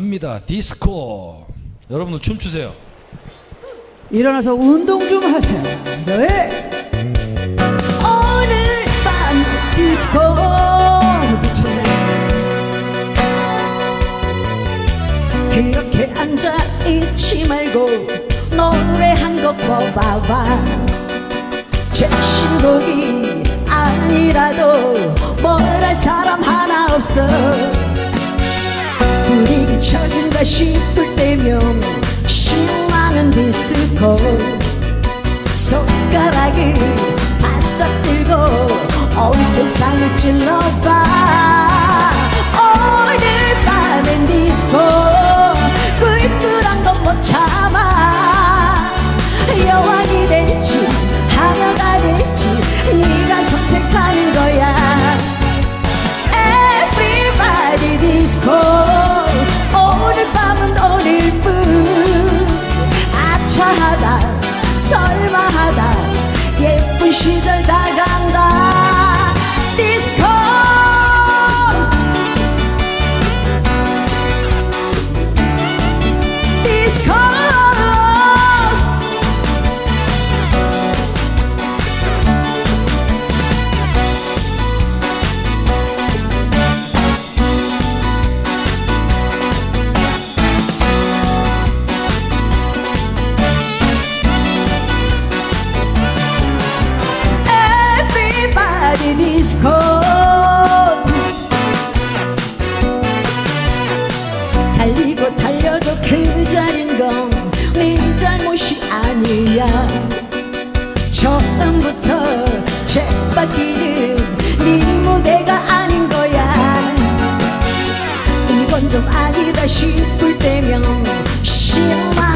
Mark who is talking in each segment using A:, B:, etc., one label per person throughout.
A: 갑니다. 디스코. 여러분들 춤추세요.
B: 일어나서 운동 좀 하세요. 네. 오늘 밤 디스코 그렇게 앉아 있지 말고 노래 한 곡 뽑아봐 제 신곡이 아니라도 뭘할 사람 하나 없어 처진다 싶을 때면 신나는 디스코 손가락을 바짝 들고 온 세상을 찔러봐 아니야. 처음부터 쳇바퀴는 네 무대가 아닌 거야. 이건 좀 아니다 싶을 때면 신나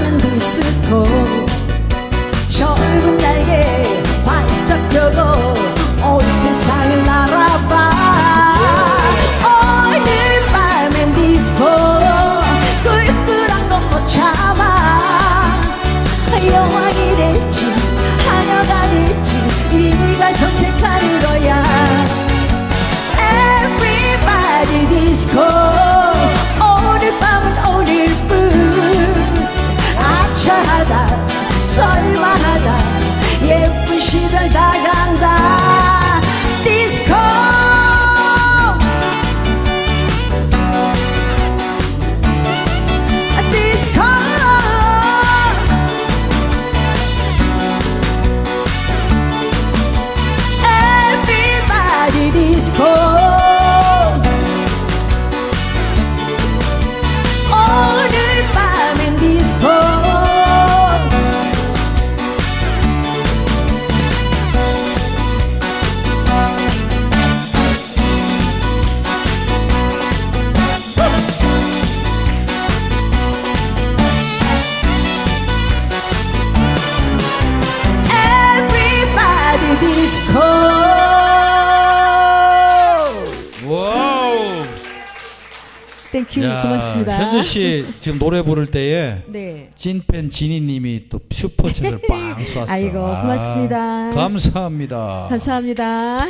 B: 땡큐
A: 야,
B: 고맙습니다
A: 현주 씨 지금 노래 부를 때에
B: 네
A: 찐팬 지니님이 또 슈퍼챗을 빵 쐈어.
B: 아이고, 고맙습니다.
A: 감사합니다.
B: 감사합니다